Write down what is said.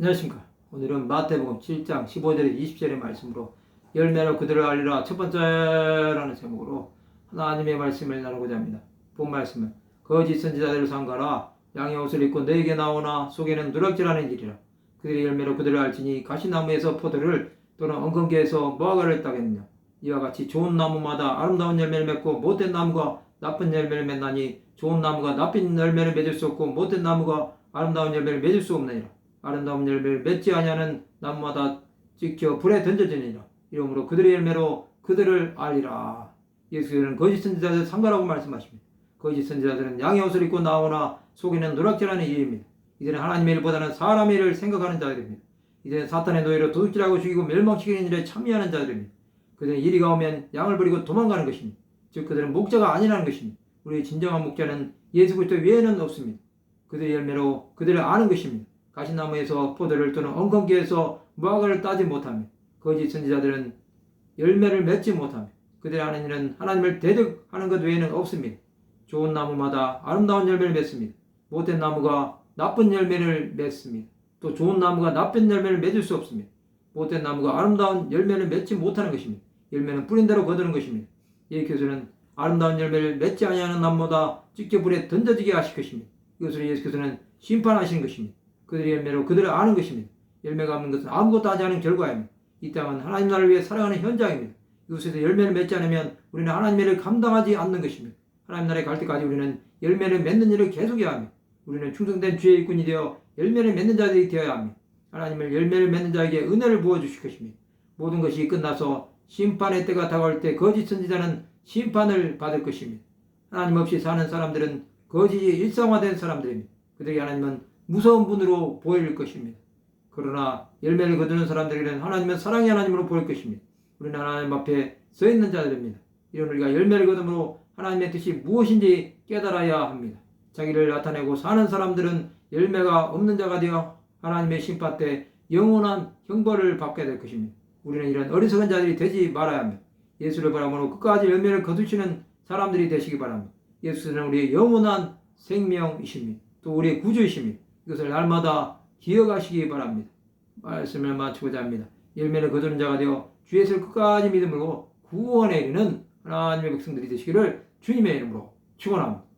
안녕하십니까. 오늘은 마태복음 7장 15절에 20절의 말씀으로 열매로 그들을 알리라 첫 번째라는 제목으로 하나님의 말씀을 나누고자 합니다. 본 말씀은 거짓 선지자들을 상가라 양의 옷을 입고 너에게 나오나 속에는 누락질하는 일이라 그들의 열매로 그들을 알지니 가시나무에서 포도를 또는 엉겅개에서 무화과를 따겠느냐 이와 같이 좋은 나무마다 아름다운 열매를 맺고 못된 나무가 나쁜 열매를 맺나니 좋은 나무가 나쁜 열매를 맺을 수 없고 못된 나무가 아름다운 열매를 맺을 수 없느니라 아름다운 열매를 맺지 아니하는 나무마다 찍혀 불에 던져지니라. 이러므로 그들의 열매로 그들을 알리라. 예수께서는 거짓 선지자들 상가라고 말씀하십니다. 거짓 선지자들은 양의 옷을 입고 나오나 속에는 노락질하는 일입니다. 이들은 하나님의 일보다는 사람의 일을 생각하는 자들입니다. 이들은 사탄의 노예로 도둑질하고 죽이고 멸망시키는 일에 참여하는 자들입니다. 그들은 이리가 오면 양을 버리고 도망가는 것입니다. 즉 그들은 목자가 아니라는 것입니다. 우리의 진정한 목자는 예수 그리스도 외에는 없습니다. 그들의 열매로 그들을 아는 것입니다. 가시나무에서 포도를 또는 엉겅기에서 무화과를 따지 못하며 거짓 선지자들은 열매를 맺지 못하며 그들의 하는 일은 하나님을 대적하는 것 외에는 없습니다. 좋은 나무마다 아름다운 열매를 맺습니다. 못된 나무가 나쁜 열매를 맺습니다. 또 좋은 나무가 나쁜 열매를 맺을 수 없습니다. 못된 나무가 아름다운 열매를 맺지 못하는 것입니다. 열매는 뿌린 대로 거두는 것입니다. 예수께서는 아름다운 열매를 맺지 아니하는 나무보다 찢겨 불에 던져지게 하실 것입니다. 이것을 예수께서는 심판하시는 것입니다. 그들의 열매로 그들을 아는 것입니다. 열매가 없는 것은 아무것도 하지 않은 결과입니다. 이 땅은 하나님 나라를 위해 살아가는 현장입니다. 이곳에서 열매를 맺지 않으면 우리는 하나님의 일을 감당하지 않는 것입니다. 하나님 나라에 갈 때까지 우리는 열매를 맺는 일을 계속해야 합니다. 우리는 충성된 주의 일꾼이 되어 열매를 맺는 자들이 되어야 합니다. 하나님을 열매를 맺는 자에게 은혜를 부어 주실 것입니다. 모든 것이 끝나서 심판의 때가 다가올 때 거짓 선지자는 심판을 받을 것입니다. 하나님 없이 사는 사람들은 거짓이 일상화된 사람들입니다. 그들에게 하나님은 무서운 분으로 보일 것입니다. 그러나 열매를 거두는 사람들에게는 하나님은 사랑의 하나님으로 보일 것입니다. 우리는 하나님 앞에 서 있는 자들입니다. 이런 우리가 열매를 거둠으로 하나님의 뜻이 무엇인지 깨달아야 합니다. 자기를 나타내고 사는 사람들은 열매가 없는 자가 되어 하나님의 심판 때 영원한 형벌을 받게 될 것입니다. 우리는 이런 어리석은 자들이 되지 말아야 합니다. 예수를 바라보고 끝까지 열매를 거두시는 사람들이 되시기 바랍니다. 예수는 우리의 영원한 생명이십니다. 또 우리의 구주이십니다. 이것을 날마다 기억하시기 바랍니다. 말씀을 마치고자 합니다. 열매를 거두는 자가 되어 주 예수를 끝까지 믿음으로 구원에 이르는 하나님의 백성들이 되시기를 주님의 이름으로 축원합니다.